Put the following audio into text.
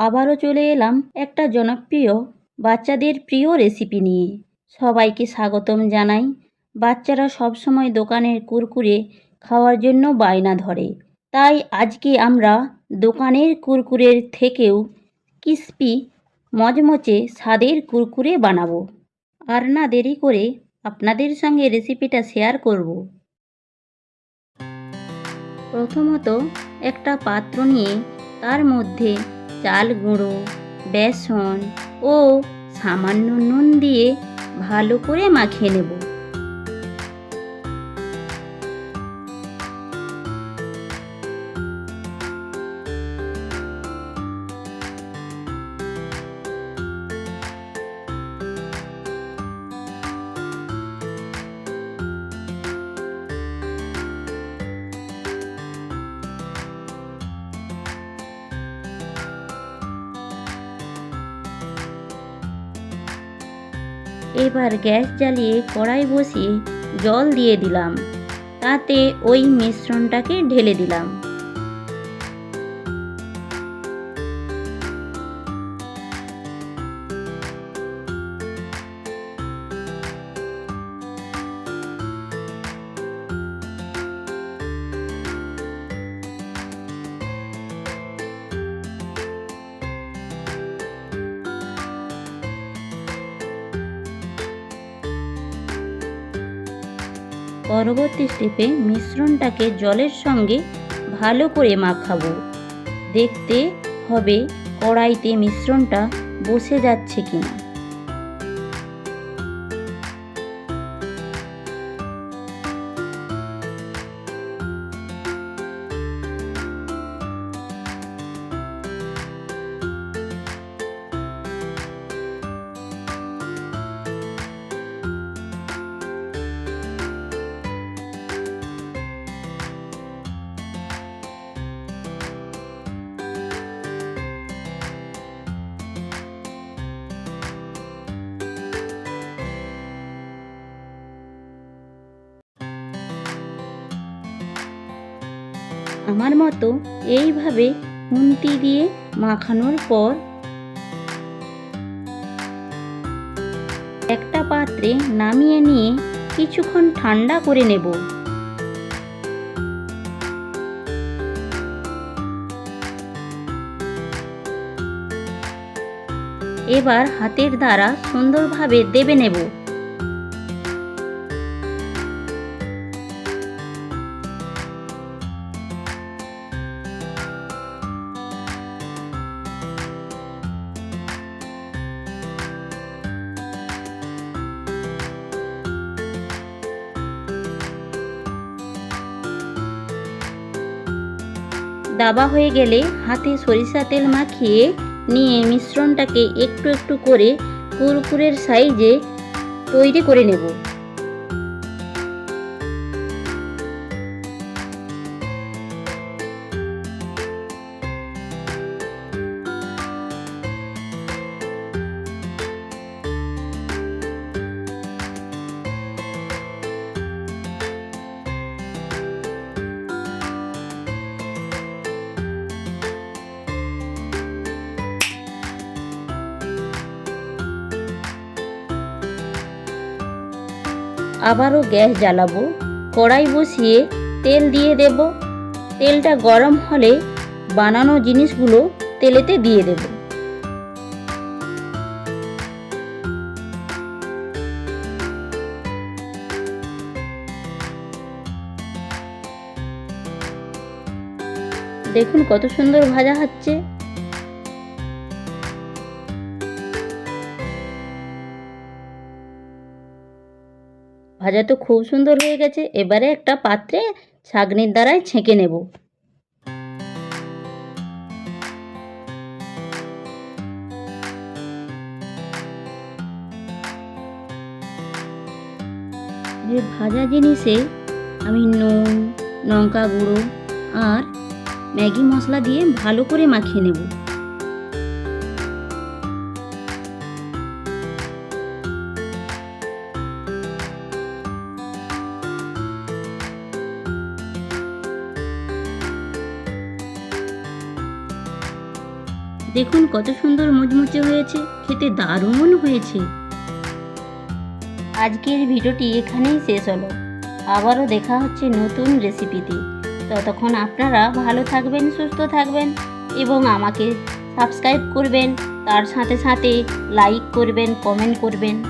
আবারও চলে এলাম একটা জনপ্রিয় বাচ্চাদের প্রিয় রেসিপি নিয়ে। সবাইকে স্বাগতম জানাই। বাচ্চারা সবসময় দোকানের কুরকুরে খাওয়ার জন্য বায়না ধরে। তাই আজকে আমরা দোকানের কুরকুরের থেকেও ক্রিস্পি মচমচে স্বাদের কুরকুরে বানাবো। আর না দেরি করে আপনাদের সঙ্গে রেসিপিটা শেয়ার করব। প্রথমত একটা পাত্র নিয়ে তার মধ্যে চাল গুঁড়ো বেসন ও সামান্য নুন দিয়ে ভালো করে মাখিয়ে নেব। এবার গ্যাস জ্বালিয়ে কড়াই বসিয়ে জল দিয়ে দিলাম। তাতে ওই মিশ্রণটাকে ঢেলে দিলাম। পরবর্তী স্টেপে মিশ্রণটাকে জলের সঙ্গে ভালো করে মাখাবো। দেখতে হবে কড়াইতে মিশ্রণটা বসে যাচ্ছে কিনা। আমার মতো এইভাবে খুন্তি দিয়ে মাখানোর পর একটা পাত্রে নামিয়ে নিয়ে কিছুক্ষণ ঠান্ডা করে নেব। এবার হাতের দ্বারা সুন্দরভাবে দেবে নেব। দাবা হয়ে গেলে হাতে সরিষা তেল মাখিয়ে নিয়ে মিশ্রণটাকে একটু একটু করে কুরকুরের সাইজে তৈরি করে নেব। আবারও গ্যাস জ্বালাবো। কড়াই বসিয়ে তেল দিয়ে দেব। তেলটা গরম হলে বানানো জিনিসগুলো তেলেতে দিয়ে দেব। দেখুন কত সুন্দর ভাজা হচ্ছে। ভাজা তো খুব সুন্দর হয়ে গেছে। এবারে একটা পাত্রে ছাঁকনির দ্বারাই ছেঁকে নেব। যে ভাজা জিনিসে আমি নুন, লঙ্কা গুঁড়ো আর ম্যাগি মশলা দিয়ে ভালো করে মাখিয়ে নেব। দেখুন কত সুন্দর মুচমুচে হয়েছে, খেতে দারুণ হয়েছে। আজকের ভিডিওটি এখানেই শেষ হলো। আবারও দেখা হচ্ছে নতুন রেসিপিতে। ততক্ষণ আপনারা ভালো থাকবেন, সুস্থ থাকবেন এবং আমাকে সাবস্ক্রাইব করবেন। তার সাথে সাথে লাইক করবেন, কমেন্ট করবেন।